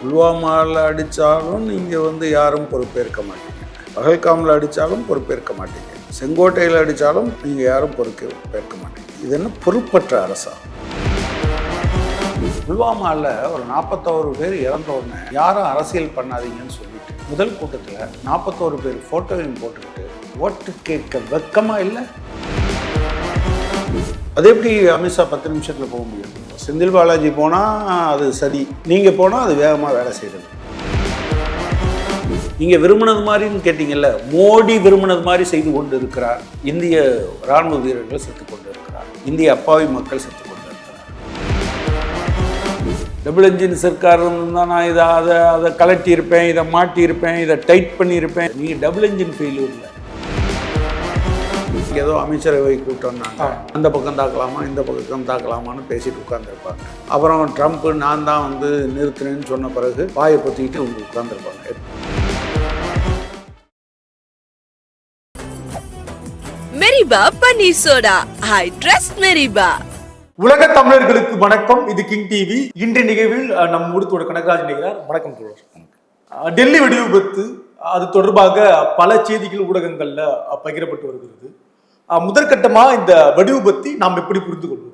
புல்வாமாவில் அடித்தாலும் நீங்கள் வந்து யாரும் பொறுப்பேற்க மாட்டீங்க. பகல்காமில் அடித்தாலும் பொறுப்பேற்க மாட்டீங்க. செங்கோட்டையில் அடித்தாலும் நீங்கள் யாரும் பொறுப்பேற்க மாட்டீங்க. இது என்ன பொறுப்பற்ற அரசா புல்வாமாவில் ஒரு நாற்பத்தோரு பேர் இறந்த உடனே யாரும் அரசியல் பண்ணாதீங்கன்னு சொல்லிட்டு முதல் கூட்டத்தில் நாற்பத்தோரு பேர் ஃபோட்டோவையும் போட்டுக்கிட்டு ஓட்டு கேட்க வெக்கமாக இல்லை? அது எப்படி அமித்ஷா பத்து நிமிஷத்தில் போக முடியும்? செந்தில் பாலாஜி போனால் அது சரி. நீங்கள் போனால் அது வேகமாக வேலை செய்கிறது நீங்கள் விரும்பினது மாதிரின்னு கேட்டிங்கல்ல மோடி விரும்பினது மாதிரி செய்து கொண்டு இருக்கிறார் இந்திய ராணுவ வீரர்கள் செத்து கொண்டு இருக்கிறார் இந்திய அப்பாவி மக்கள் செத்து கொண்டு இருக்கிறார் டபுள் இன்ஜின் சர்க்கார் இருந்தால் நான் இதை அதை அதை கலட்டியிருப்பேன் இதை மாட்டியிருப்பேன் இதை டைட் பண்ணியிருப்பேன். நீங்கள் டபுள் இன்ஜின் இல்லை. ஏதோ அமைச்சரவை கூட்டம்னாங்க அந்த பக்கம் தாக்கலாமா இந்த பக்கம் தாக்கலாமான்னு பேசிட்டு உட்காந்துருப்பாங்க அப்புறம் ட்ரம்ப் நான் தான் வந்து நிறுத்தினேன்னு சொன்ன பிறகு வாயை பொத்திக்கிட்டு அவங்க உட்காந்துருப்பாங்க மெரிபா பன்னீர் சோடா. I trust மெரிபா. உலக தமிழர்களுக்கு வணக்கம். இது கிங் டிவி. இன்றைய நிகழ்வில் நம் ஊடத்தோட கனகராஜ் நிகழ்கிறார் வணக்கம் தோழர். டெல்லி வெடிவிபத்து அது தொடர்பாக பல செய்திகள் ஊடகங்கள்ல பகிரப்பட்டு வருகிறது. அஹ், முதற்கட்டமா இந்த வெடிவிபத்தை நாம் எப்படி புரிந்து கொள்வது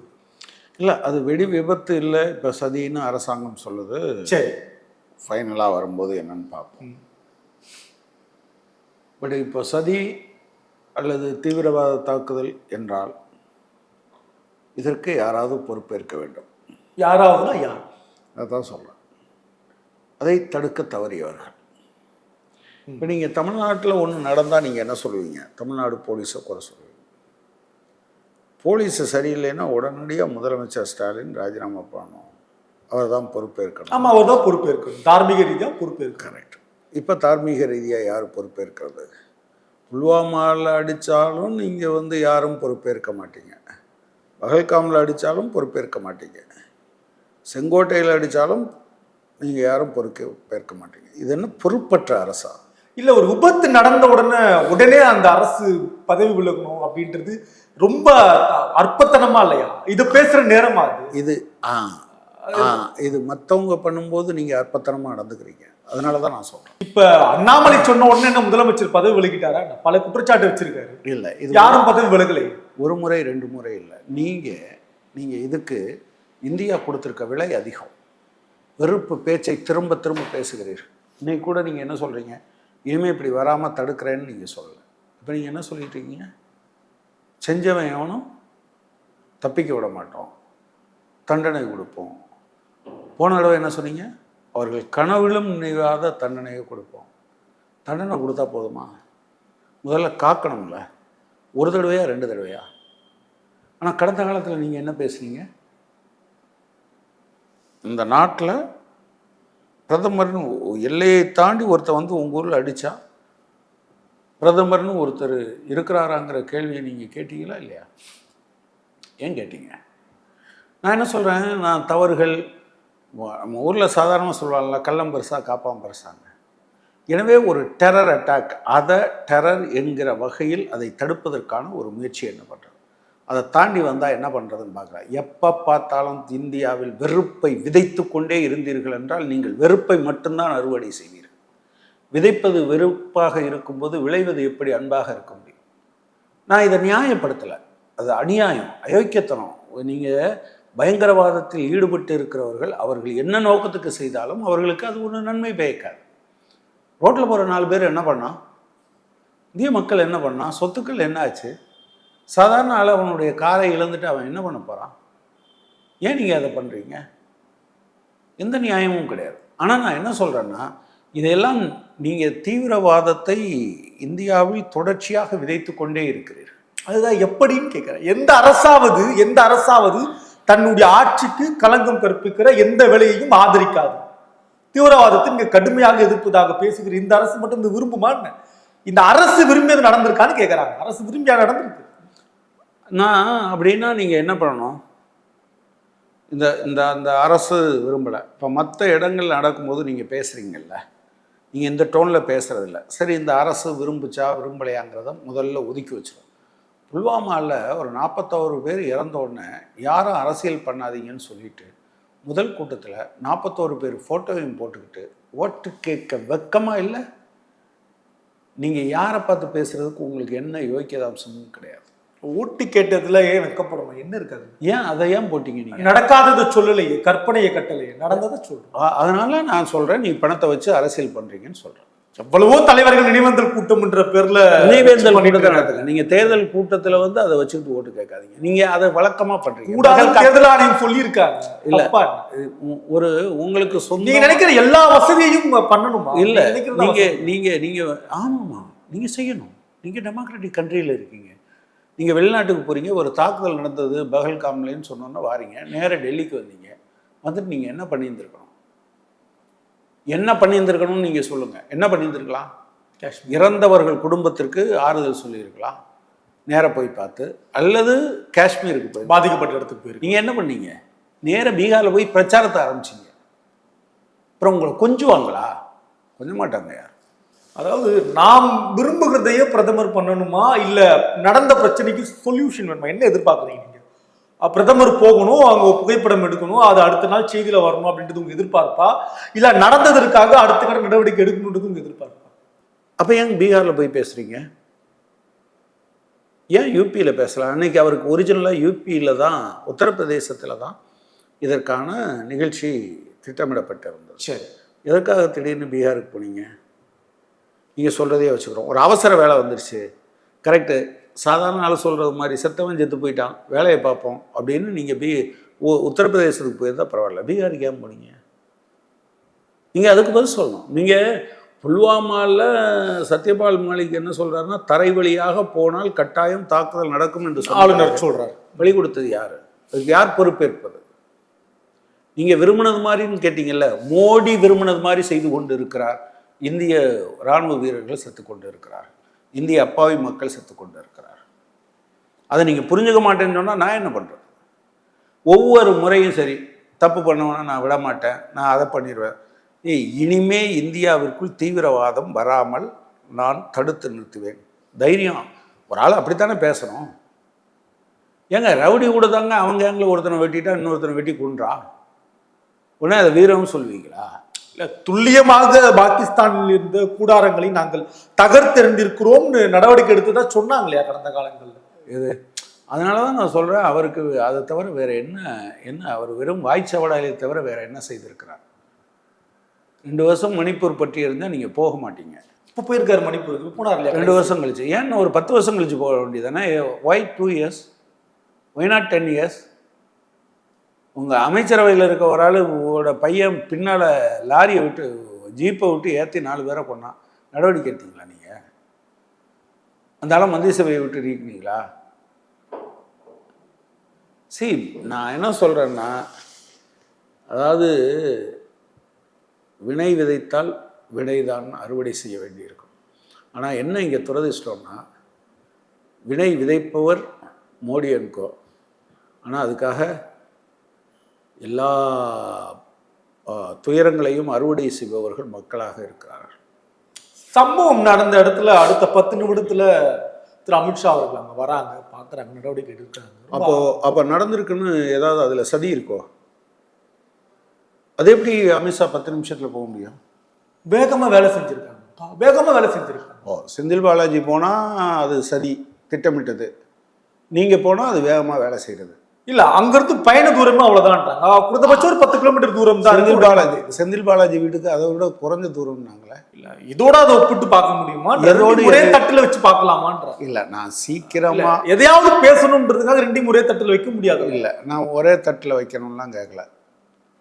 இல்லை அது வெடி விபத்து இல்லை. இப்போ சதின்னு அரசாங்கம் சொல்லுது. சரி. ஃபைனலாக வரும்போது என்னன்னு பார்ப்போம். பட் இப்போ சதி அல்லது தீவிரவாத தாக்குதல் என்றால் இதற்கு யாராவது பொறுப்பேற்க வேண்டும். யாராவதுனா யார்? அதான் சொல்கிறேன் அதை தடுக்க தவறியவர்கள். இப்போ நீங்கள் தமிழ்நாட்டில் ஒன்று நடந்தால் நீங்கள் என்ன சொல்லுவீங்க? தமிழ்நாடு போலீஸை குறை சொல்லுவீங்க. போலீஸு சரியில்லைன்னா உடனடியாக முதலமைச்சர் ஸ்டாலின் ராஜினாமா பண்ணணும். அவர் தான் பொறுப்பேற்கணும். ஆமா அவர் தான் பொறுப்பேற்கணும். தார்மீக ரீதியா பொறுப்பேற்கணும். கரெக்ட் இப்போ தார்மீக ரீதியாக யார் பொறுப்பேற்கிறது? புல்வாமாவில் அடித்தாலும் நீங்கள் வந்து யாரும் பொறுப்பேற்க மாட்டீங்க. பகல்காமில் அடித்தாலும் பொறுப்பேற்க மாட்டீங்க. செங்கோட்டையில் அடித்தாலும் நீங்கள் யாரும் பொறுப்பேற்க மாட்டீங்க. இது என்ன பொறுப்பற்ற அரசா? இல்ல ஒரு விபத்து நடந்த உடனே உடனே அந்த அரசு பதவி விலகணும் அப்படின்றது ரொம்ப அற்பத்தனமா இல்லையா? இது பேசுற நேரமா இது ஆ இது மற்றவங்க பண்ணும்போது நீங்கள் அற்பத்தனமாக நடந்துக்கிறீங்க. அதனால தான் நான் சொல்கிறேன் இப்ப அண்ணாமலை சொன்ன உடனே என்ன முதலமைச்சர் பதவி விலகிட்டாரா? பல குற்றச்சாட்டு வச்சிருக்காரு. இல்லை இது யாரும் பதவி விலகலை ஒரு முறை ரெண்டு முறை இல்லை. நீங்கள் நீங்கள் இதுக்கு இந்தியா கொடுத்துருக்க விலை அதிகம். வெறுப்பு பேச்சை திரும்ப திரும்ப பேசுகிறீர்கள். இன்னைக்கு கூட நீங்கள் என்ன சொல்கிறீங்க இனிமேல் இப்படி வராமல் தடுக்கிறேன்னு நீங்கள் சொல்லலை. இப்போ நீங்கள் என்ன சொல்லிட்டு இருக்கீங்க? செஞ்சவன் எவனும் தப்பிக்க விட மாட்டோம். தண்டனை கொடுப்போம். போன தடவை என்ன சொன்னீங்க? அவர்கள் கனவிலும் நினைவாத தண்டனையை கொடுப்போம். தண்டனை கொடுத்தா போதுமா? முதல்ல காக்கணும்ல. ஒரு தடவையா ரெண்டு தடவையா? ஆனால் கடந்த காலத்தில் நீங்கள் என்ன பேசுனீங்க? இந்த நாட்டில் பிரதமர்னு எல்லையை தாண்டி ஒருத்தர் வந்து உங்கள் ஊரில் அடித்தா பிரதமர்னு ஒருத்தர் இருக்கிறாராங்கிற கேள்வியை நீங்கள் கேட்டீங்களா இல்லையா? ஏன் கேட்டீங்க? நான் என்ன சொல்கிறேன் நான் தவறுகள் நம்ம ஊரில் சாதாரணமாக சொல்லுவாங்கல்ல கள்ளம் பெருசாக காப்பாம் பெருசாங்க எனவே ஒரு டெரர் அட்டாக் அதை டெரர் என்கிற வகையில் அதை தடுப்பதற்கான ஒரு முயற்சி என்ன பண்ணுறது அதை தாண்டி வந்தால் என்ன பண்ணுறதுன்னு பார்க்குறேன் எப்போ பார்த்தாலும் இந்தியாவில் வெறுப்பை விதைத்து கொண்டே இருந்தீர்கள் என்றால் நீங்கள் வெறுப்பை மட்டும்தான் அறுவடை செய்வீர்கள். விதைப்பது வெறுப்பாக இருக்கும்போது விளைவது எப்படி அன்பாக இருக்க முடியும்? நான் இதை நியாயப்படுத்தலை. அது அநியாயம் அயோக்கியத்தனம். நீங்கள் பயங்கரவாதத்தில் ஈடுபட்டு இருக்கிறவர்கள் அவர்கள் என்ன நோக்கத்துக்கு செய்தாலும் அவர்களுக்கு அது ஒன்று நன்மை பயக்காது. ரோட்டில் போகிற நாலு பேர் என்ன பண்ணான் இந்திய மக்கள் என்ன பண்ணான் சொத்துக்கள் என்ன ஆச்சு? சாதாரண ஆள் அவனுடைய காரை இழந்துட்டு அவன் என்ன பண்ண போகிறான் ஏன் நீங்கள் அதை பண்ணுறீங்க எந்த நியாயமும் கிடையாது. ஆனால் நான் என்ன சொல்கிறேன்னா இதையெல்லாம் நீங்கள் தீவிரவாதத்தை இந்தியாவில் தொடர்ச்சியாக விதைத்து கொண்டே இருக்கிறீர்கள். அதுதான் எப்படின்னு கேட்குறேன். எந்த அரசாவது எந்த அரசாவது தன்னுடைய ஆட்சிக்கு களங்கம் கற்பிக்கிற எந்த வேலையையும் ஆதரிக்காது. தீவிரவாதத்தை இங்கே கடுமையாக எதிர்ப்பதாக பேசுகிற இந்த அரசு மட்டும் இது விரும்புமான்னு இந்த அரசு விரும்பியது நடந்திருக்கான்னு கேட்குறாங்க. அரசு விரும்பியாக நடந்திருக்கு? நான் அப்படின்னா நீங்கள் என்ன பண்ணணும்? இந்த இந்த அந்த அரசு விரும்பலை. இப்போ மற்ற இடங்கள் நடக்கும்போது நீங்கள் பேசுகிறீங்கல்ல நீங்கள் இந்த டோனில் பேசுகிறதில்ல சரி இந்த அரசு விரும்புச்சா விரும்பலையாங்கிறத முதல்ல ஒதுக்கி வச்சிடும் புல்வாமாவில் ஒரு நாற்பத்தோரு பேர் இறந்த உடனே யாரும் அரசியல் பண்ணாதீங்கன்னு சொல்லிட்டு முதல் கூட்டத்தில் நாற்பத்தோரு பேர் ஃபோட்டோவையும் போட்டுக்கிட்டு ஓட்டு கேட்க வெக்கமாக இல்லை? நீங்கள் யாரை பார்த்து பேசுகிறதுக்கு உங்களுக்கு என்ன யோக்கியதாம்சமும் கிடையாது. ஓட்டு கேட்டதுல ஏன் வெக்கப்படணும். என்ன இருக்காது ஏன் அதை ஏன் போட்டீங்க நீங்கள் நடக்காததை சொல்லலையே கற்பனையை கட்டலையே நடந்ததை சொல்றோம் அதனால நான் சொல்கிறேன் நீ பணத்தை வச்சு அரசியல் பண்ணுறீங்கன்னு சொல்கிறேன் எவ்வளவோ தலைவர்கள் நினைவந்தல் கூட்டம் என்ற பேர்ல நினைவேந்தல் கூட்டத்தை. நடத்துங்க. நீங்கள் தேர்தல் கூட்டத்தில் வந்து அதை வச்சுக்கிட்டு ஓட்டு கேட்காதீங்க. நீங்கள் அதை வழக்கமாக பண்ணுறீங்க கூடாது தேர்தல் ஆணையம் சொல்லியிருக்காங்க. இல்ல. ஒரு உங்களுக்கு நீங்க சொந்த நினைக்கிற எல்லா வசதியையும் பண்ணணுமா? இல்ல. நீங்க நீங்க? நீங்க நீங்க ஆமாமா நீங்க செய்யணும். நீங்க டெமோக்ராட்டிக் கண்ட்ரியில் இருக்கீங்க. நீங்க வெளிநாட்டுக்கு போறீங்க ஒரு தாக்குதல் நடந்தது பகல்காம்லேன்னு சொன்னோன்னா வாரீங்க நேரா டெல்லிக்கு வந்தீங்க. வந்துட்டு நீங்க என்ன பண்ணியிருந்திருக்கணும்? என்ன பண்ணியிருந்திருக்கணும்னு நீங்க சொல்லுங்க. என்ன பண்ணியிருந்திருக்கலாம். இறந்தவர்கள் குடும்பத்திற்கு ஆறுதல் சொல்லியிருக்கலாம். நேரா போய் பார்த்து அல்லது காஷ்மீருக்கு போய் பாதிக்கப்பட்ட இடத்துக்கு போயிருக்கு நீங்க என்ன பண்ணீங்க? நேரா பீகார்ல போய் பிரச்சாரத்தை ஆரம்பிச்சீங்க. அப்புறம் உங்களை கொஞ்சுவாங்களா? கொஞ்ச மாட்டாங்க அதாவது நாம் விரும்புகிறதையே பிரதமர் பண்ணணுமா? இல்ல நடந்த பிரச்சனைக்கு சொல்யூஷன் வேணுமா? என்ன எதிர்பார்க்குறீங்க பிரதமர் போகணும் அவங்க புகைப்படம் எடுக்கணும் அது அடுத்த நாள் செய்தியில வரணும் அப்படின்றது உங்க எதிர்பார்ப்பா? இல்ல நடந்ததற்காக அடுத்த கட்ட நடவடிக்கை எடுக்கணுன்றது உங்க எதிர்பார்ப்பா? அப்போ ஏன் பீகாரில் போய் பேசுகிறீங்க ஏன் யூபியில் பேசலாம்? அன்னைக்கு அவருக்கு ஒரிஜினலாக யூபியில் தான் உத்தரப்பிரதேசத்தில் தான் இதற்கான நிகழ்ச்சி திட்டமிடப்பட்டிருந்தது. சரி. எதற்காக திடீர்னு பீகாருக்கு போனீங்க? நீங்கள் சொல்கிறதே வச்சுக்கிறோம். ஒரு அவசர வேலை வந்துருச்சு. கரெக்டு சாதாரண ஆள் சொல்கிறது மாதிரி செத்தவன் செத்து போயிட்டான் வேலையை பார்ப்போம் அப்படின்னு நீங்கள் பீ உத்தரப்பிரதேசத்துக்கு போயிருந்தால் பரவாயில்ல. பீகாருக்கு ஏன் போனீங்க? நீங்கள் அதுக்கு பதில் சொல்லணும். நீங்கள் புல்வாமாவில் சத்யபால் மாலிக் என்ன சொல்கிறாருன்னா தரை வழியாக போனால் கட்டாயம் தாக்குதல் நடக்கும் என்று. ஆளுநர் சொல்றாரு. வழி கொடுத்தது யார்? அதுக்கு யார் பொறுப்பேற்பது? நீங்கள் விரும்பினது மாதிரின்னு கேட்டீங்கல்ல மோடி விரும்பினது மாதிரி செய்து கொண்டு இருக்கிறார். இந்திய இராணுவ வீரர்கள் செத்து கொண்டு இருக்கிறார் இந்திய அப்பாவி மக்கள் செத்து கொண்டு இருக்கிறார் அதை நீங்கள் புரிஞ்சுக்க மாட்டேன்னு சொன்னால் நான் என்ன பண்ணுறது ஒவ்வொரு முறையும் சரி தப்பு பண்ணவனா நான் விட மாட்டேன் நான் அதை பண்ணிடுவேன் ஏய் இனிமே இந்தியாவிற்குள் தீவிரவாதம் வராமல் நான் தடுத்து நிறுத்துவேன். தைரியம். ஒரு ஆள் அப்படித்தானே பேசணும்? ஏங்க ரவுடி கூட தாங்க அவங்க எங்களை ஒருத்தனை வெட்டிட்டா இன்னொருத்தனை வெட்டி கொன்றா? உடனே அதை வீரம்னு சொல்லுவீங்களா? துல்லியமாக பாகிஸ்தானில் இருந்த கூடாரங்களை நாங்கள் தகர்த்தெறிந்திருக்கிறோம்னு நடவடிக்கை எடுத்ததா சொன்னாங்க இல்லையா கடந்த காலங்கள்ல. இது அதனால தான் நான் சொல்கிறேன் அவருக்கு அதை தவிர வேறு என்ன என்ன அவர் வெறும் வாய்ச்சவடாலை தவிர வேறு என்ன செய்திருக்கிறார்? ரெண்டு வருஷம் மணிப்பூர் பற்றி இருந்தால் நீங்கள் போக மாட்டீங்க. இப்ப போயிருக்காரு மணிப்பூருக்கு போனார் இல்லையா? ரெண்டு வருஷம் கழிச்சு. ஏன் ஒரு பத்து வருஷம் கழிச்சு போக வேண்டியதானே why two years why not ten years உங்கள் அமைச்சரவையில் இருக்க ஒரு ஆள் உங்களோட பையன் பின்னால் லாரியை விட்டு ஜீப்பை விட்டு ஏற்றி நாலு பேரை கொண்டான் நடவடிக்கை எடுத்தீங்களா நீங்கள் அந்த ஆளை மந்திரி சபையை விட்டு நீக்கினீங்களா? சி நான் என்ன சொல்கிறேன்னா அதாவது வினை விதைத்தால் வினைதான் அறுவடை செய்ய வேண்டியிருக்கும். ஆனால் என்ன இங்கே துரதிர்ஷ்டம்னா வினை விதைப்பவர் மோடி என்கோ ஆனால் அதுக்காக எல்லா துயரங்களையும் அறுவடை செய்பவர்கள் மக்களாக இருக்கிறார்கள். சம்பவம் நடந்த இடத்துல அடுத்த பத்து நிமிடத்துல திரு அமித்ஷா அவர்கள் அங்க வராங்க பாக்குறாங்க நடவடிக்கை எடுக்கிறாங்க. அப்போ அப்போ நடந்திருக்குன்னு ஏதாவது அதில் சதி இருக்கோ? அது எப்படி அமித்ஷா பத்து நிமிஷத்தில் போக முடியும்? வேகமா வேலை செஞ்சிருக்காங்க. வேகமா வேலை செஞ்சிருக்காங்க. ஓ செந்தில் பாலாஜி போனால் அது சதி திட்டமிட்டது. நீங்கள் போனால் அது வேகமாக வேலை செய்கிறது இல்ல அங்கிருந்து பயண தூரமே அவ்வளவுதான்றாங்க குறைந்தபட்சம் ஒரு பத்து கிலோமீட்டர் தூரம் தான் செந்தில். பாலாஜி செந்தில் பாலாஜி வீட்டுக்கு அதை விட குறைஞ்ச தூரம்னாங்களே இல்ல இதோட அதை ஒப்பிட்டு பார்க்க முடியுமா? ஒரே? தட்டுல வச்சு பார்க்கலாமான்ற? இல்லை நான் சீக்கிரமா எதையாவது பேசணுன்றதுக்காக ரெண்டையும் ஒரே தட்டுல வைக்க முடியாது. இல்லை நான் ஒரே தட்டில் வைக்கணும்லாம் கேட்கல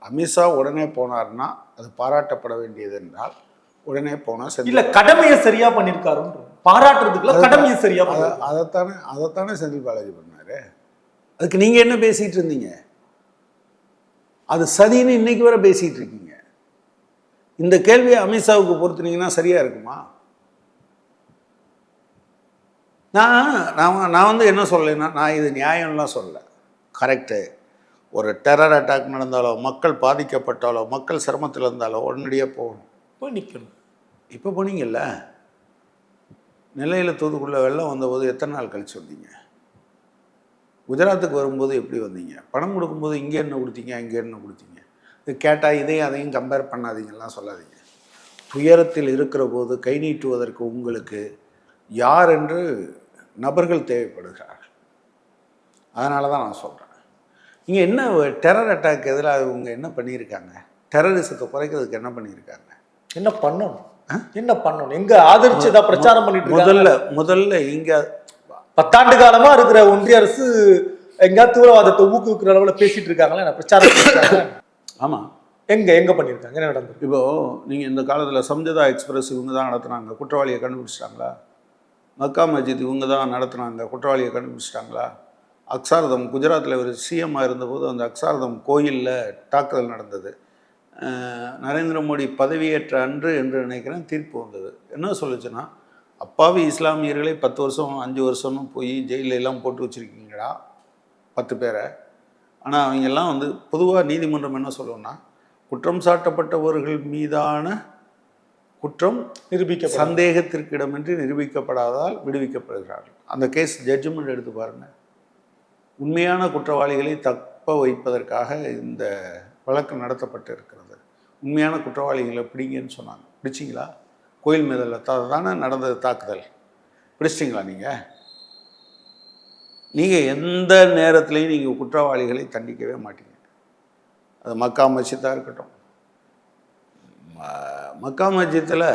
அமித்ஷா உடனே போனார்னா அது பாராட்டப்பட வேண்டியது என்றால் உடனே போனால் இல்ல கடமையை சரியா பண்ணிருக்காருன்ற பாராட்டுறதுக்குள்ள கடமையை சரியா அதைத்தானே அதைத்தானே செந்தில் பாலாஜி பண்ணாரு. அதுக்கு நீங்கள் என்ன பேசிகிட்டு இருந்தீங்க? அது சதின்னு இன்னைக்கு வரை பேசிகிட்டு இருக்கீங்க. இந்த கேள்வியை அமித்ஷாவுக்கு பொறுத்துனீங்கன்னா சரியாக இருக்குமா? நான் நான் நான் வந்து என்ன சொல்லலைன்னா நான் இது நியாயம்லாம் சொல்லலை. கரெக்டு ஒரு டெரர் அட்டாக் நடந்தாலோ மக்கள் பாதிக்கப்பட்டாலோ மக்கள் சிரமத்தில் இருந்தாலோ உடனடியாக போகணும். போய் நிக்கணும். இப்போ போனீங்கல்ல? நெல்லையில் தூத்துக்குள்ள வெள்ளம் வந்தபோது எத்தனை நாள் கழிச்சு வந்தீங்க? குஜராத்துக்கு வரும்போது எப்படி வந்தீங்க? பணம் கொடுக்கும்போது இங்கே என்ன கொடுத்தீங்க? அங்கே என்ன கொடுத்தீங்க? இது கேட்டால் இதையும் அதையும் கம்பேர் பண்ணாதீங்கலாம் சொல்லாதீங்க. துயரத்தில் இருக்கிற போது கை நீட்டுவதற்கு உங்களுக்கு யார் என்று நபர்கள் தேவைப்படுகிறார்கள். அதனால தான் நான் சொல்கிறேன் இங்கே என்ன டெரர் அட்டாக் எதிராக இவங்க என்ன பண்ணியிருக்காங்க? டெரரிசத்தை குறைக்கிறதுக்கு என்ன பண்ணியிருக்காங்க? என்ன பண்ணணும்? என்ன பண்ணணும்? எங்க ஆதரிச்சு ஏதாவது பிரச்சாரம் பண்ணிட்டு முதல்ல முதல்ல இங்கே பத்தாண்டு காலமா இருக்கிற ஒன்றிய அரசு எங்கேயாவது தீவிரவாதத்தை ஊக்குவிக்கிற அளவுல பேசிட்டு இருக்காங்களா? என்ன பிரச்சாரம்? ஆமாம் எங்க எங்க பண்ணிருக்காங்க? என்ன நடந்தது இப்போ நீங்கள் இந்த காலத்தில் சம்ஜதா எக்ஸ்பிரஸ் இவங்க தான் நடத்துனாங்க. குற்றவாளியை கண்டுபிடிச்சிட்டாங்களா? மக்கா மஸ்ஜித் இவங்க தான் நடத்துனாங்க. குற்றவாளியை கண்டுபிடிச்சிட்டாங்களா? அக்சாரதம் குஜராத்தில் ஒரு சிஎம்மாக இருந்தபோது அந்த அக்சாரதம் கோயிலில் தாக்குதல் நடந்தது. நரேந்திர மோடி பதவியேற்ற அன்று என்று நினைக்கிறேன் தீர்ப்பு வந்தது. என்ன சொல்லுச்சுன்னா அப்பாவி இஸ்லாமியர்களை பத்து வருஷம் அஞ்சு வருஷம்னு போய் ஜெயிலில் எல்லாம் போட்டு வச்சுருக்கீங்களா பத்து பேரை. ஆனால் அவங்க எல்லாம் வந்து பொதுவாக நீதிமன்றம் என்ன சொல்லுவோம்னா குற்றம் சாட்டப்பட்டவர்கள் மீதான குற்றம் நிரூபிக்க சந்தேகத்திற்கிடமின்றி நிரூபிக்கப்படாததால் விடுவிக்கப்படுகிறார்கள். அந்த கேஸ் ஜட்ஜ்மெண்ட் எடுத்து பாருங்க. உண்மையான குற்றவாளிகளை தப்ப வைப்பதற்காக இந்த வழக்கு நடத்தப்பட்டு இருக்கிறது உண்மையான குற்றவாளிகளை பிடிங்கன்னு சொன்னாங்க. பிடிச்சிங்களா? கோயில் மீதில் தானே நடந்தது தாக்குதல்? பிடிச்சிட்டிங்களா நீங்கள் நீங்கள் எந்த நேரத்துலையும் நீங்கள் குற்றவாளிகளை தண்டிக்கவே மாட்டீங்க. அது மக்கா மஸ்ஜித்தாக இருக்கட்டும். மக்கா மஸ்ஜித்தில்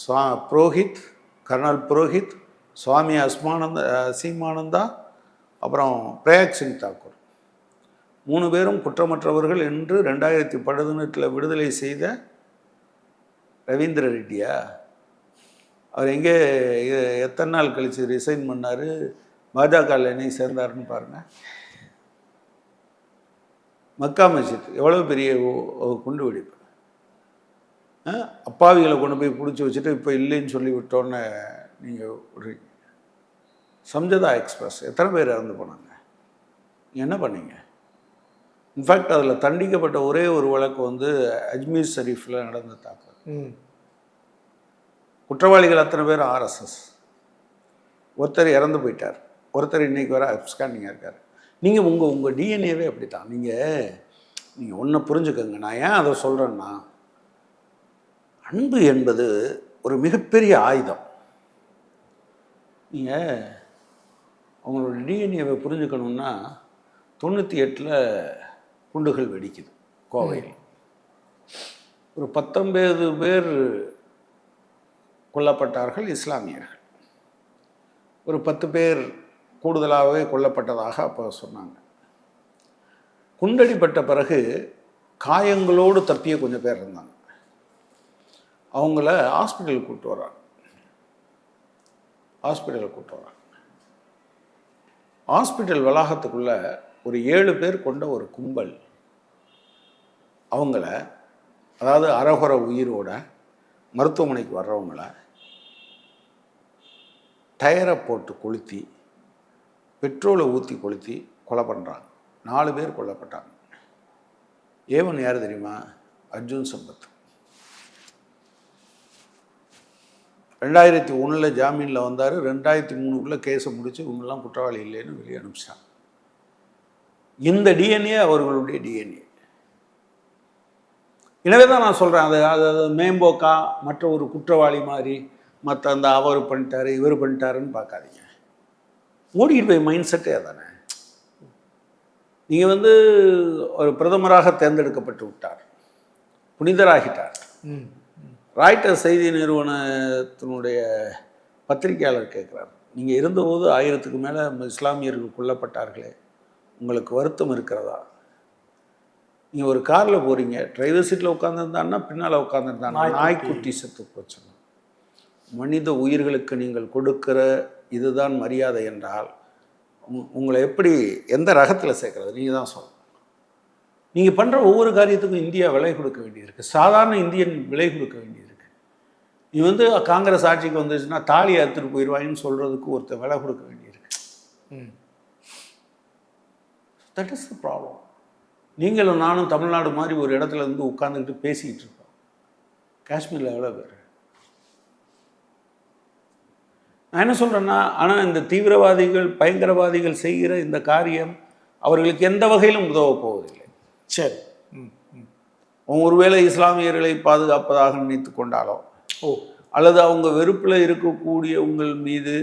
சுவா புரோஹித் கர்னல் புரோஹித் சுவாமி அஸ்மானந்த சீமானந்தா அப்புறம் பிரயாக் சிங் தாக்கூர். மூணு பேரும் குற்றமற்றவர்கள் என்று ரெண்டாயிரத்தி பதினெட்டில் விடுதலை செய்த ரவீந்திர ரெட்டியா? அவர் எங்கே எத்தனை நாள் கழித்து ரிசைன் பண்ணார்? பாஜகவில் என்னை சேர்ந்தாருன்னு பாருங்கள் மக்கா மஸ்ஜித் எவ்வளோ பெரிய குண்டு வெடிப்பு. ஆ? அப்பாவிகளை கொண்டு போய் பிடிச்சி வச்சுட்டு இப்போ இல்லைன்னு சொல்லி விட்டோன்னு நீங்கள் விடுறீங்க. சம்ஜதா எக்ஸ்பிரஸ் எத்தனை பேர் இறந்து போனாங்க? என்ன பண்ணீங்க? இன்ஃபேக்ட் அதில் தண்டிக்கப்பட்ட ஒரே ஒரு வழக்கு வந்து அஜ்மீர் ஷரீஃபில் நடந்த தாக்குதல். குற்றவாளிகள் அத்தனை பேர் ஆர்எஸ்எஸ். ஒருத்தர் இறந்து போயிட்டார். ஒருத்தர் இன்னைக்கு வர அப்ஸ்காண்டிங்காக இருக்கார். நீங்கள் உங்கள் உங்கள் டிஎன்ஏவே அப்படி தான் நீங்கள் நீங்கள் ஒன்றை புரிஞ்சுக்கோங்க. நான் ஏன் அதை சொல்கிறேன்னா அன்பு என்பது ஒரு மிகப்பெரிய ஆயுதம். நீங்கள் அவங்களோட டிஎன்ஏவை புரிஞ்சுக்கணுன்னா தொண்ணூற்றி எட்டில் குண்டுகள் வெடிக்குது கோவையில். ஒரு பத்தொன்பது பேர் கொல்லப்பட்டார்கள் இஸ்லாமியர்கள். ஒரு பத்து பேர் கூடுதலாகவே கொல்லப்பட்டதாக அப்போ சொன்னாங்க. குண்டடிப்பட்ட பிறகு காயங்களோடு தப்பிய கொஞ்சம் பேர் இருந்தாங்க. அவங்கள ஹாஸ்பிட்டலுக்கு கூப்பிட்டு வர்றாங்க ஹாஸ்பிட்டலுக்கு கூப்பிட்டு வர்றாங்க ஹாஸ்பிட்டல் வளாகத்துக்குள்ளே ஒரு ஏழு பேர் கொண்ட ஒரு கும்பல் அவங்கள அதாவது அறகுற உயிரோட மருத்துவமனைக்கு வர்றவங்கள டயரை போட்டு கொளுத்தி பெட்ரோலை ஊற்றி கொளுத்தி கொலை பண்ணுறாங்க நாலு பேர் கொல்லப்பட்டாங்க. ஏவன் யார் தெரியுமா? அர்ஜுன் சம்பத். ரெண்டாயிரத்தி ஒன்றில் ஜாமீனில் வந்தார். ரெண்டாயிரத்தி மூணுக்குள்ளே கேஸை முடித்து இவங்கெல்லாம் குற்றவாளி இல்லைன்னு வெளியே அனுப்பிச்சிட்டாங்க இந்த டிஎன்ஏ அவர்களுடைய டிஎன்ஏ எனவே தான் நான் சொல்கிறேன் அது அது மேம்போக்கா மற்ற ஒரு குற்றவாளி மாதிரி மற்ற அந்த அவர் பண்ணிட்டாரு இவர் பண்ணிட்டாருன்னு பார்க்காதீங்க. மோடியின் போய் மைண்ட் செட்டே அதானே? நீங்கள் வந்து ஒரு பிரதமராக தேர்ந்தெடுக்கப்பட்டு விட்டார். புனிதராகிட்டார். ம். ராய்ட்டர் செய்தி நிறுவனத்தினுடைய பத்திரிகையாளர் கேட்குறார் நீங்கள் இருந்தபோது ஆயிரத்துக்கு மேலே இஸ்லாமியர்கள் கொல்லப்பட்டார்களே உங்களுக்கு வருத்தம் இருக்கிறதா? நீங்கள் ஒரு காரில் போகிறீங்க டிரைவர் சீட்டில் உட்காந்துருந்தான்னா பின்னால் உட்காந்துருந்தாங்க நாய்க்குட்டி. செத்து போச்சுன்னு மனித உயிர்களுக்கு நீங்கள் கொடுக்கிற இதுதான் மரியாதை என்றால் உங்- உங்களை எப்படி எந்த ரகத்தில் சேர்க்கறது? நீங்கள் தான் சொல்லணும். நீங்கள் பண்ணுற ஒவ்வொரு காரியத்துக்கும் இந்தியா விலை கொடுக்க வேண்டியிருக்கு. சாதாரண இந்தியன் விலை கொடுக்க வேண்டியிருக்கு. நீ வந்து காங்கிரஸ் ஆட்சிக்கு வந்துச்சுன்னா தாலி அறுத்துட்டு போயிடுவாங்கன்னு சொல்கிறதுக்கு ஒருத்தர் விலை கொடுக்க வேண்டியிருக்கு. தட் இஸ் த ப்ராப்ளம் நீங்களும் நானும் தமிழ்நாடு மாதிரி ஒரு இடத்துல இருந்து உட்காந்துக்கிட்டு பேசிக்கிட்டு இருக்கோம். காஷ்மீரில் எவ்வளோ பேர்? நான் என்ன சொல்கிறேன்னா ஆனால் இந்த தீவிரவாதிகள் பயங்கரவாதிகள் செய்கிற இந்த காரியம் அவர்களுக்கு எந்த வகையிலும் உதவப் போவதில்லை. சரி. ஒருவேளை இஸ்லாமியர்களை பாதுகாப்பதாக நினைத்து கொண்டாலோ? ஓ. அல்லது அவங்க வெறுப்பில் இருக்கக்கூடிய உங்கள் மீது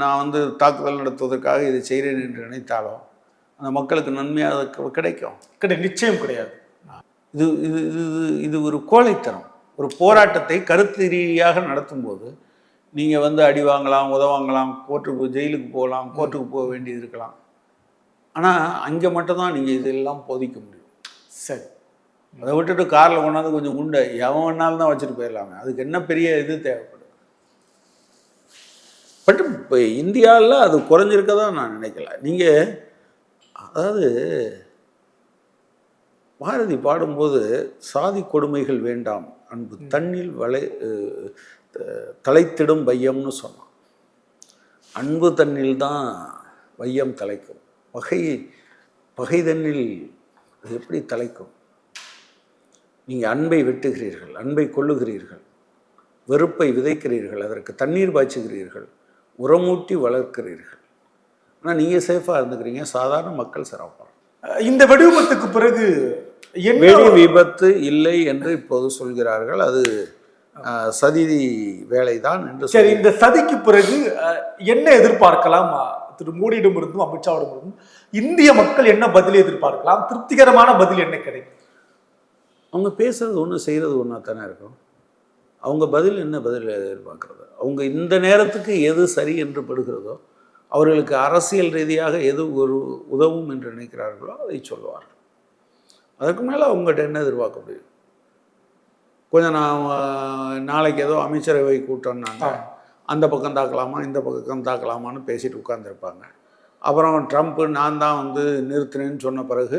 நான் வந்து தாக்குதல் நடத்துவதற்காக இதை செய்கிறேன் என்று நினைத்தாலோ? அந்த மக்களுக்கு நன்மையாக கிடைக்கும். கிடையாது நிச்சயம் கிடையாது. இது இது இது இது- இது ஒரு கோழைத்தனம். ஒரு போராட்டத்தை கருத்து ரீதியாக நடத்தும்போது நீங்கள் வந்து அடி வாங்கலாம் உதவாங்கலாம் கோர்ட்டுக்கு ஜெயிலுக்கு போகலாம் கோர்ட்டுக்கு போக வேண்டியது இருக்கலாம். ஆனால் அங்கே மட்டும்தான் நீங்கள் இதெல்லாம் போதிக்க முடியும். சரி. அதை விட்டுட்டு காரில் கொண்டாந்து கொஞ்சம் குண்டை எவன் வேணாலும் தான் வச்சுட்டு போயிடலாமே. அதுக்கு என்ன பெரிய இது தேவைப்படுது பட் இப்போ இந்தியாவில் அது குறைஞ்சிருக்கதா நான் நினைக்கல. நீங்கள் அதாவது பாரதி பாடும்போது சாதி கொடுமைகள் வேண்டாம். அன்பு தண்ணில் வளை தலைத்திடும் வையம்னு சொன்னான். அன்பு தண்ணில் தான் வையம் தலைக்கும். பகை பகை தண்ணில் அது எப்படி தலைக்கும்? நீங்கள் அன்பை வெட்டுகிறீர்கள் அன்பை கொள்ளுகிறீர்கள் வெறுப்பை விதைக்கிறீர்கள் அதற்கு தண்ணீர் பாய்ச்சுகிறீர்கள் உரமூட்டி வளர்க்கிறீர்கள். ஆனால் நீங்கள் சேஃபாக இருந்துக்கிறீங்க. சாதாரண மக்கள் சிரமப்படுறாங்க. இந்த வெடிவிபத்துக்கு பிறகு வெடி விபத்து இல்லை என்று இப்போது சொல்கிறார்கள். அது சதி வேலைதான் என்று சரி இந்த சதிக்கு பிறகு என்ன எதிர்பார்க்கலாம்? திரு மோடியிடமிருந்தும் அமித்ஷாவிடமிருந்தும் இந்திய மக்கள் என்ன பதில் எதிர்பார்க்கலாம்? திருப்திகரமான பதில் என்ன கிடைக்கும்? அவங்க பேசுறது ஒன்று செய்கிறது ஒன்றா தானே இருக்கும். அவங்க பதில் என்ன பதில் எதிர்பார்க்கறது? அவங்க இந்த நேரத்துக்கு எது சரி என்று படுகிறதோ அவர்களுக்கு அரசியல் ரீதியாக எது ஒரு உதவும் என்று நினைக்கிறார்களோ அதை சொல்லுவார்கள் அதுக்கு மேலே அவங்ககிட்ட என்ன எதிர்பார்க்க முடியும் கொஞ்சம் நான் நாளைக்கு ஏதோ அமைச்சரவை கூட்டம்னாங்க. அந்த பக்கம் தாக்கலாமா இந்த பக்கம் தாக்கலாமான்னு பேசிட்டு உட்காந்துருப்பாங்க அப்புறம் ட்ரம்ப்பு நான் தான் வந்து நிறுத்தினேன்னு சொன்ன பிறகு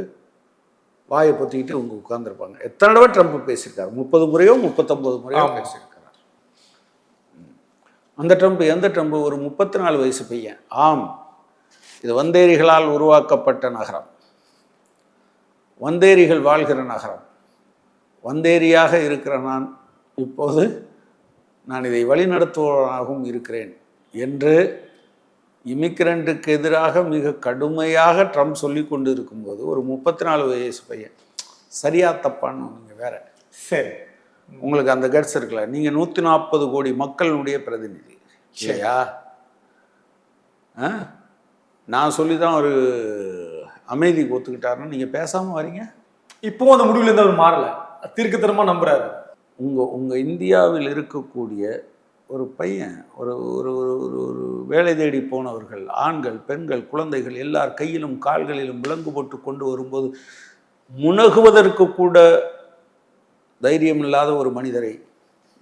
வாயை பொத்திக்கிட்டு இவங்க உட்காந்துருப்பாங்க எத்தனை தடவை ட்ரம்ப் பேசியிருக்காரு முப்பது முறையோ முப்பத்தொம்பது முறையோ. பேசியிருக்காரு. அந்த ட்ரம்ப் எந்த ட்ரம்ப்? ஒரு முப்பத்தி நாலு வயசு பையன். ஆம். இது வந்தேரிகளால் உருவாக்கப்பட்ட நகரம். வந்தேரிகள் வாழ்கிற நகரம். வந்தேரியாக இருக்கிற நான் இப்போது நான் இதை வழிநடத்துவதாகவும் இருக்கிறேன் என்று இமிக்ரண்ட்டுக்கு எதிராக மிக கடுமையாக ட்ரம்ப் சொல்லி கொண்டு இருக்கும்போது ஒரு முப்பத்தி நாலு வயசு பையன். சரியா தப்பான்னு நீங்கள் வேற. சரி. உங்களுக்கு அந்த கட்ஸ் இருக்குல்ல நீங்கள் நூற்றி நாற்பது கோடி மக்களுடைய பிரதிநிதி. இல்லையா? ஆ? நான் சொல்லி தான் ஒரு அமைதிக்கு ஒத்துக்கிட்டாருன்னு நீங்கள் பேசாமல் வரீங்க? இப்பவும் அந்த முடிவுல இருந்து அவர் மாறல. தீர்க்கத்தனமா நம்புறாரு. உங்கள் உங்கள் இந்தியாவில் இருக்கக்கூடிய ஒரு பையன் ஒரு ஒரு ஒரு ஒரு ஒரு வேலை தேடி போனவர்கள் ஆண்கள் பெண்கள் குழந்தைகள் எல்லார் கையிலும் கால்களிலும் விலங்கு போட்டு கொண்டு வரும்போது முனகுவதற்கு கூட தைரியம் இல்லாத ஒரு மனிதரை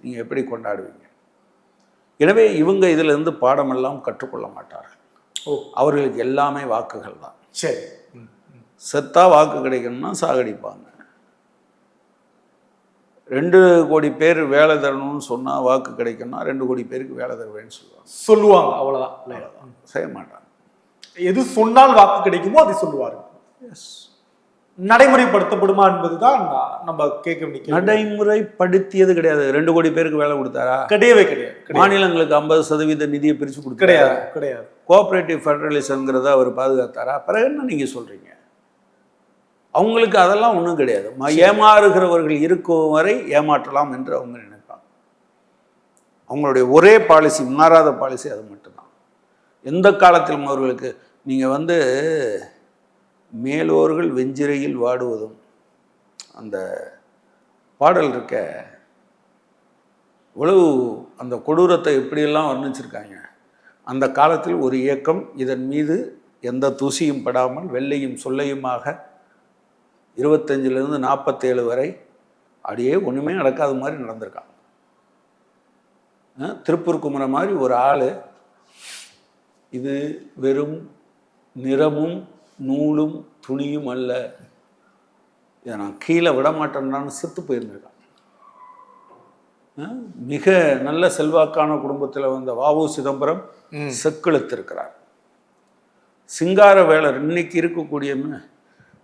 நீங்கள் எப்படி கொண்டாடுவீங்க? எனவே இவங்க இதிலிருந்து பாடமெல்லாம் கற்றுக்கொள்ள மாட்டார்கள். ஓ. அவர்களுக்கு எல்லாமே வாக்குகள் தான். சரி. செத்தா வாக்கு கிடைக்கணும்னா சாகடிப்பாங்க. ரெண்டு கோடி பேர் வேலை தரணும்னு சொன்னால் வாக்கு கிடைக்கும்னா ரெண்டு கோடி பேருக்கு வேலை தருவேன்னு சொல்லுவாங்க. சொல்லுவாங்க அவ்வளவுதான். இல்லையா? செய்ய மாட்டாங்க. எது சொன்னால் வாக்கு கிடைக்குமோ அதை சொல்லுவாரு. நடைமுறைப்படுத்தப்படுமா என்பதுதான் நம்ம கேட்க வேண்டிய. நடைமுறைப்படுத்தியது கிடையாது. ரெண்டு கோடி பேருக்கு வேலை கொடுத்தாரா? கிடையவே கிடையாது. மாநிலங்களுக்கு ஐம்பது சதவீத நிதியை பிரித்து கொடுத்தாரா? கிடையாது கிடையாது. கோஆப்ரேட்டிவ் ஃபெடரலிசம்ங்கிறத அவர் பாதுகாத்தாரா? பிறகு என்ன நீங்கள் சொல்கிறீங்க அவங்களுக்கு அதெல்லாம் ஒன்றும் கிடையாது. ஏமாறுகிறவர்கள் இருக்கும் வரை ஏமாற்றலாம் என்று அவங்க நினைப்பாங்க. அவங்களுடைய ஒரே பாலிசி மாறாத பாலிசி அது மட்டும்தான். எந்த காலத்திலும் அவர்களுக்கு நீங்கள் வந்து மேலோர்கள் வெஞ்சிரையில் வாடுவதும் அந்த பாடல் இருக்க இவ்வளவு அந்த கொடூரத்தை எப்படியெல்லாம் வர்ணிச்சிருக்காங்க? அந்த காலத்தில் ஒரு இயக்கம் இதன் மீது எந்த தூசியும் படாமல் வெள்ளையும் சொல்லையுமாக இருபத்தஞ்சிலிருந்து நாற்பத்தேழு வரை அப்படியே ஒன்றுமே நடக்காத மாதிரி நடந்திருக்காங்க திருப்பூர் குமர மாதிரி ஒரு ஆள். இது வெறும் நிறமும் நூலும் துணியும் அல்ல. இதை நான் கீழே விட மாட்டேன்னான்னு செத்து போயிருந்திருக்கான். மிக நல்ல செல்வாக்கான குடும்பத்தில் வந்த வாவு சிதம்பரம் செக்கெழுத்திருக்கிறார். சிங்காரவேலர் இன்னைக்கு இருக்கக்கூடிய ம-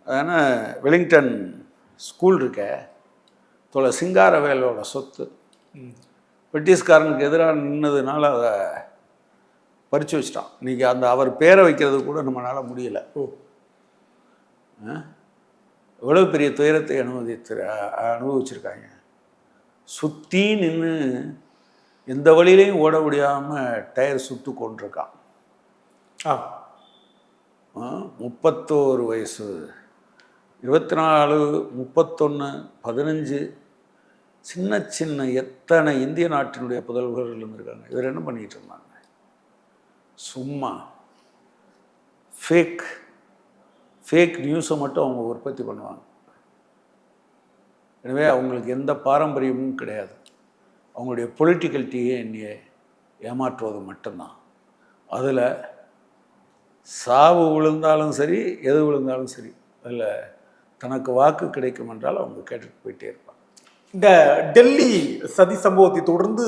அதான வெலிங்டன் ஸ்கூல் இருக்க தொலை சிங்காரவேலோட சொத்து. பிரிட்டிஷ்காரனுக்கு எதிராக நின்னதுனால அதை பறிச்சு வச்சிட்டான். இன்னைக்கு அந்த அவர் பேரை வைக்கிறது கூட நம்மளால முடியல. ஓ. எவ்வளோ பெரிய துயரத்தை அனுமதித்து அனுபவிச்சிருக்காங்க. சுற்றி நின்று எந்த வழியிலையும் ஓட முடியாமல் டயர் சுட்டு கொண்டிருக்கான். ஆ. ஆ, முப்பத்தோரு வயசு. இருபத்தி நாலு முப்பத்தொன்று பதினஞ்சு சின்ன சின்ன எத்தனை இந்திய நாட்டினுடைய புதல்வர்கள் இருந்திருக்காங்க. இவர் என்ன பண்ணிட்டு இருந்தாங்க? சும்மா ஃபேக் ஃபேக் நியூஸை மட்டும் அவங்க உற்பத்தி பண்ணுவாங்க. எனவே அவங்களுக்கு எந்த பாரம்பரியமும் கிடையாது. அவங்களுடைய பொலிட்டிக்கல் டிஎன்ஏ ஏமாற்றுவது மட்டும்தான். அதில் சாவு விழுந்தாலும் சரி எது விழுந்தாலும் சரி அதில் தனக்கு வாக்கு கிடைக்கும் என்றால் அவங்க கேட்டுட்டு போயிட்டே இருப்பாங்க. இந்த டெல்லி சதி சம்பவத்தை தொடர்ந்து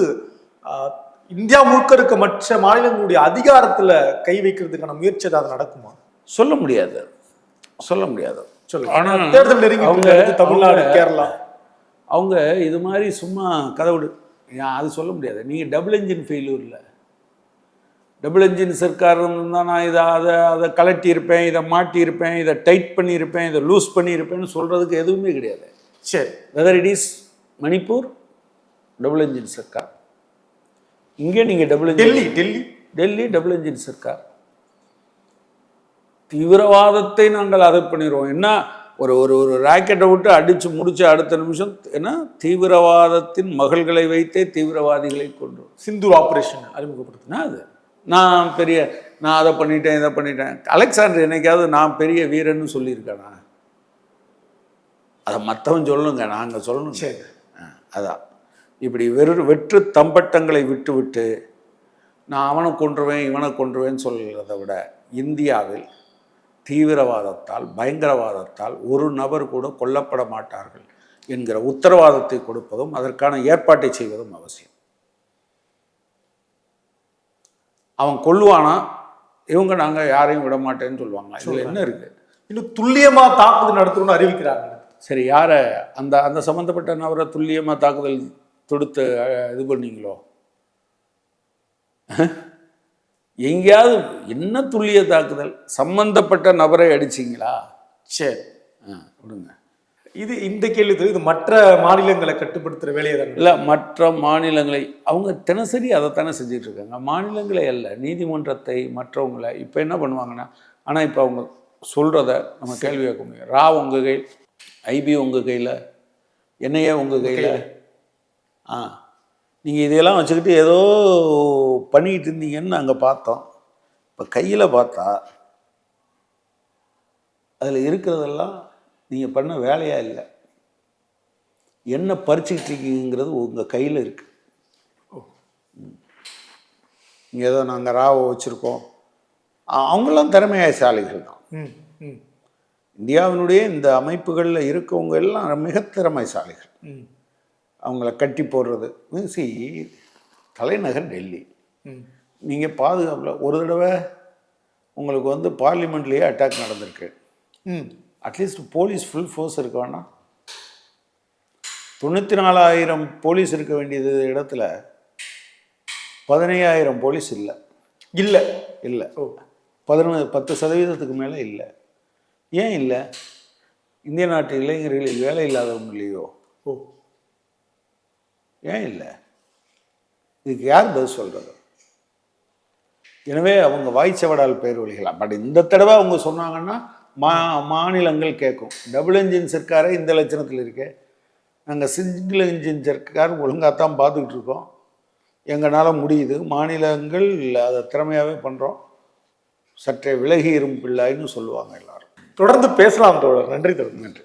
இந்தியா முழுக்க இருக்க மற்ற மாநிலங்களுடைய அதிகாரத்துல கை வைக்கிறதுக்கான முயற்சி ஏதாவது நடக்குமா? சொல்ல முடியாது. சொல்ல முடியாது. ஆனால் தேர்தல் நெருங்கி அவங்க தமிழ்நாடு கேரளா. அவங்க இது மாதிரி சும்மா கதவுடு. அது சொல்ல முடியாது. நீங்கள் டபுள் என்ஜின் ஃபெயிலூரில் டபுள் என்ஜின் சர்க்கார் இருந்தால் நான் இதை அதை அதை கலட்டியிருப்பேன் இதை மாட்டியிருப்பேன் இதை டைட் பண்ணியிருப்பேன் இதை லூஸ் பண்ணியிருப்பேன்னு சொல்கிறதுக்கு எதுவுமே கிடையாது. சரி. Whether it is Manipur double engine Sarkar இங்கே நீங்கள் double Delhi Delhi. Delhi double engine Sarkar தீவிரவாதத்தை நாங்கள் அதை பண்ணிடுவோம் என்ன? ஒரு ஒரு ஒரு ராக்கெட்டை விட்டு அடித்து முடிச்ச அடுத்த நிமிஷம் என்ன? தீவிரவாதத்தின் மகள்களை வைத்தே தீவிரவாதிகளை கொண்டு சிந்தூர் ஆபரேஷன் அறிமுகப்படுத்தின அது? நான் பெரிய நான் அதை பண்ணிட்டேன் இதை பண்ணிட்டேன். அலெக்சாண்டர் என்னைக்காவது நான் பெரிய வீரன்னு சொல்லியிருக்கேனா? அதை மற்றவன் சொல்லுங்க நாங்கள் சொல்லணும் சரி. அதான் இப்படி வெறு வெற்று தம்பட்டங்களை விட்டு விட்டு நான் அவனை கொன்றுவேன் இவனை கொன்றுவேன்னு சொல்கிறத விட இந்தியாவில் தீவிரவாதத்தால் பயங்கரவாதத்தால் ஒரு நபர் கூட கொல்லப்பட மாட்டார்கள் என்கிற உத்தரவாதத்தை கொடுப்பதும் அதற்கான ஏற்பாட்டை செய்வதும் அவசியம். அவன் கொல்லுவானா? இவங்க நாங்கள் யாரையும் விட மாட்டேன்னு சொல்லுவாங்க. இதில் என்ன இருக்குது இன்னும் துல்லியமா தாக்குதல் நடத்தணும்னு அறிவிக்கிறாங்க. சரி யாரை அந்த அந்த சம்மந்தப்பட்ட நபரை துல்லியமாக தாக்குதல் தொடுத்து இது பண்ணீங்களோ? எங்கேயாவது என்ன துல்லிய தாக்குதல்? சம்பந்தப்பட்ட நபரை அடிச்சிங்களா? சரி. ஆ விடுங்க. இது இந்த கேள்வி தெரியுது. இது மற்ற மாநிலங்களை கட்டுப்படுத்துற வேலையை தான். இல்லை மற்ற மாநிலங்களை அவங்க தினசரி அதைத்தானே செஞ்சுட்டு இருக்காங்க மாநிலங்களே அல்ல நீதிமன்றத்தை மற்றவங்களை இப்போ என்ன பண்ணுவாங்கன்னா ஆனால் இப்போ அவங்க சொல்கிறத நம்ம கேள்வி கேட்க முடியும். ரா உங்கள் கையில் ஐபி உங்கள் கையில் என்ஐஏ உங்கள் கையில். ஆ. நீங்கள் இதையெல்லாம் வச்சுக்கிட்டு ஏதோ பண்ணிக்கிட்டு இருந்தீங்கன்னு நாங்கள் பார்த்தோம். இப்போ கையில் பார்த்தா அதில் இருக்கிறதெல்லாம் நீங்கள் பண்ண வேலையாக இல்லை. என்ன பறிச்சுக்கிட்டு இருக்கீங்கிறது உங்கள் கையில் இருக்கு. இங்கே ஏதோ நாங்கள் ராவை வச்சுருக்கோம். அவங்களாம் திறமையாசாலிகள் தான். இந்தியாவினுடைய இந்த அமைப்புகளில் இருக்கவங்க எல்லாம் மிக திறமைசாலிகள். ம். அவங்கள கட்டி போடுறது. சி தலைநகர் டெல்லி. நீங்கள் பாதுகாப்பில் ஒரு தடவை உங்களுக்கு வந்து பார்லிமெண்ட்லேயே அட்டாக் நடந்திருக்கு. ம். அட்லீஸ்ட் போலீஸ் ஃபுல் ஃபோர்ஸ் இருக்க வேணாம். தொண்ணூற்றி நாலாயிரம் போலீஸ் இருக்க வேண்டியது இடத்துல பதினையாயிரம் போலீஸ் இல்லை. இல்லை. இல்லை. ஓ. பதினொன்று பத்து சதவீதத்துக்கு மேலே இல்லை. ஏன் இல்லை? இந்திய நாட்டு இளைஞர்களில் வேலை இல்லாதவங்க இல்லையோ? ஓ. ஏன் இல்லை? இதுக்கு யார் பதில் சொல்கிறது எனவே அவங்க வாய்ச்சவடால் பேர் ஒழிக்கலாம் பட் இந்த தடவை அவங்க சொன்னாங்கன்னா மா மாநிலங்கள் கேட்கும். டபுள் இன்ஜின் சர்க்காரே இந்த லட்சணத்தில் இருக்கே. நாங்கள் சிங்கிள் இன்ஜின் சர்க்கார் ஒழுங்காக தான் பார்த்துக்கிட்டு இருக்கோம். எங்களால் முடியுது. மாநிலங்கள் அதை திறமையாகவே பண்ணுறோம் சற்றே விலகி இரும் பிள்ளைன்னு சொல்லுவாங்க எல்லாரும். தொடர்ந்து பேசலாம் தோழர். நன்றி தோழர். நன்றி.